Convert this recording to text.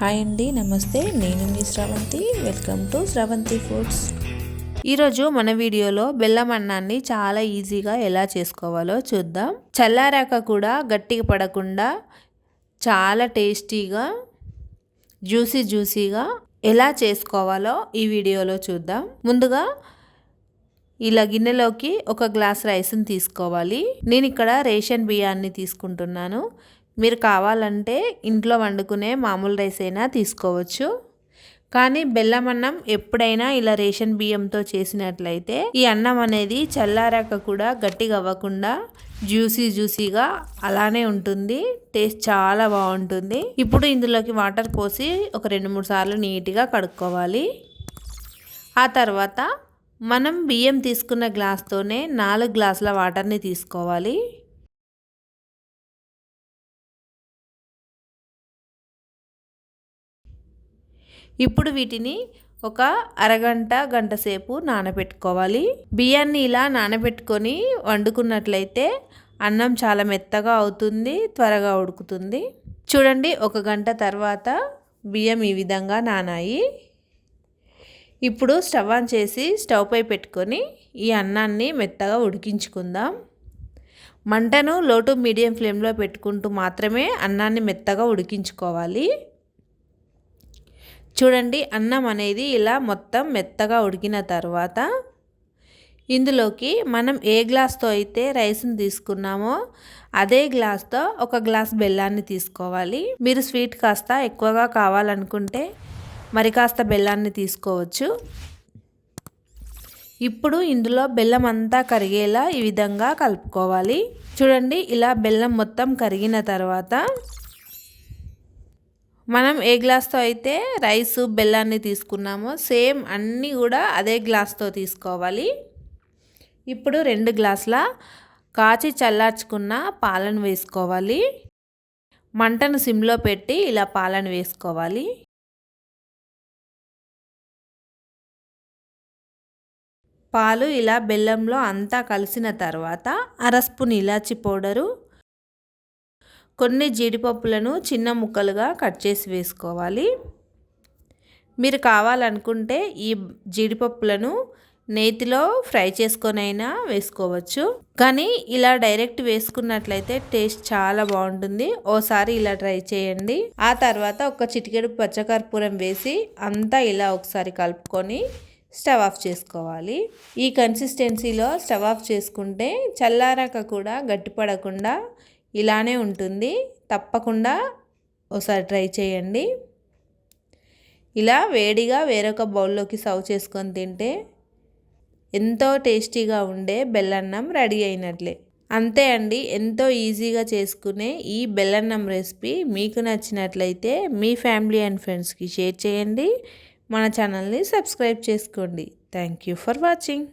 Hi అండి నమస్తే. నేను మీ Sravanthi. Welcome to Sravanthi foods ఈరోజు మన వీడియోలో బెల్లం అన్నాన్ని చాలా ఈజీగా ఎలా చేసుకోవాలో చూద్దాం. చల్లారాక కూడా గట్టిగా పడకుండా చాలా టేస్టీగా జ్యూసీ జ్యూసీగా ఎలా చేసుకోవాలో ఈ వీడియోలో చూద్దాం. ముందుగా ఇలా గిన్నెలోకి ఒక గ్లాస్ రైస్ని తీసుకోవాలి. నేను ఇక్కడ రేషన్ బియ్యాన్ని తీసుకుంటున్నాను. మీరు కావాలంటే ఇంట్లో వండుకునే మామూలు రైస్ అయినా తీసుకోవచ్చు. కానీ బెల్లం అన్నం ఎప్పుడైనా ఇలా రేషన్ బియ్యంతో చేసినట్లయితే ఈ అన్నం అనేది చల్లారాక కూడా గట్టిగా అవ్వకుండా జ్యూసీ జ్యూసీగా అలానే ఉంటుంది. టేస్ట్ చాలా బాగుంటుంది. ఇప్పుడు ఇందులోకి వాటర్ పోసి ఒక రెండు మూడు సార్లు నీట్గా కడుక్కోవాలి. ఆ తర్వాత మనం బియ్యం తీసుకున్న గ్లాస్తోనే నాలుగు గ్లాసుల వాటర్ని తీసుకోవాలి. ఇప్పుడు వీటిని ఒక అరగంట గంట సేపు నానబెట్టుకోవాలి. బియ్యాన్ని ఇలా నానబెట్టుకొని వండుకున్నట్లయితే అన్నం చాలా మెత్తగా అవుతుంది త్వరగా ఉడుకుతుంది. చూడండి ఒక గంట తర్వాత బియ్యం ఈ విధంగా నానాయి. ఇప్పుడు స్టవ్ ఆన్ చేసి స్టవ్ పై పెట్టుకొని ఈ అన్నాన్ని మెత్తగా ఉడికించుకుందాం. మంటను లోటు మీడియం ఫ్లేమ్లో పెట్టుకుంటూ మాత్రమే అన్నాన్ని మెత్తగా ఉడికించుకోవాలి. చూడండి అన్నం అనేది ఇలా మొత్తం మెత్తగా ఉడికిన తర్వాత ఇందులోకి మనం ఏ గ్లాస్తో అయితే రైస్ని తీసుకున్నామో అదే గ్లాస్తో ఒక గ్లాస్ బెల్లాన్ని తీసుకోవాలి. మీరు స్వీట్ కాస్త ఎక్కువగా కావాలనుకుంటే మరి కాస్త బెల్లాన్ని తీసుకోవచ్చు. ఇప్పుడు ఇందులో బెల్లం అంతా కరిగేలా ఈ విధంగా కలుపుకోవాలి. చూడండి ఇలా బెల్లం మొత్తం కరిగిన తర్వాత మనం ఏ గ్లాస్తో అయితే రైస్ బెల్లాన్ని తీసుకున్నామో సేమ్ అన్నీ కూడా అదే గ్లాస్తో తీసుకోవాలి. ఇప్పుడు రెండు గ్లాసుల కాచి చల్లార్చుకున్న పాలను వేసుకోవాలి. మంటను సిమ్లో పెట్టి ఇలా పాలను వేసుకోవాలి. పాలు ఇలా బెల్లంలో అంతా కలిసిన తర్వాత అర స్పూన్ ఇలాచి పౌడరు కొన్ని జీడిపప్పులను చిన్న ముక్కలుగా కట్ చేసి వేసుకోవాలి. మీరు కావాలనుకుంటే ఈ జీడిపప్పులను నేతిలో ఫ్రై చేసుకొనైనా వేసుకోవచ్చు. కానీ ఇలా డైరెక్ట్ వేసుకున్నట్లయితే టేస్ట్ చాలా బాగుంటుంది. ఓసారి ఇలా ట్రై చేయండి. ఆ తర్వాత ఒక చిటికెడు పచ్చకర్పూరం వేసి అంతా ఇలా ఒకసారి కలుపుకొని స్టవ్ ఆఫ్ చేసుకోవాలి. ఈ కన్సిస్టెన్సీలో స్టవ్ ఆఫ్ చేసుకుంటే చల్లారాక కూడా గట్టిపడకుండా ఇలానే ఉంటుంది. తప్పకుండా ఒకసారి ట్రై చేయండి. ఇలా వేడిగా వేరొక బౌల్లోకి సర్వ్ చేసుకొని తింటే ఎంతో టేస్టీగా ఉండే బెల్లన్నం రెడీ అయినట్లే. అంతే అండి ఎంతో ఈజీగా చేసుకునే ఈ బెల్లన్నం రెసిపీ మీకు నచ్చినట్లయితే మీ ఫ్యామిలీ అండ్ ఫ్రెండ్స్కి షేర్ చేయండి. మన ఛానల్ని సబ్స్క్రైబ్ చేసుకోండి. Thank you for watching.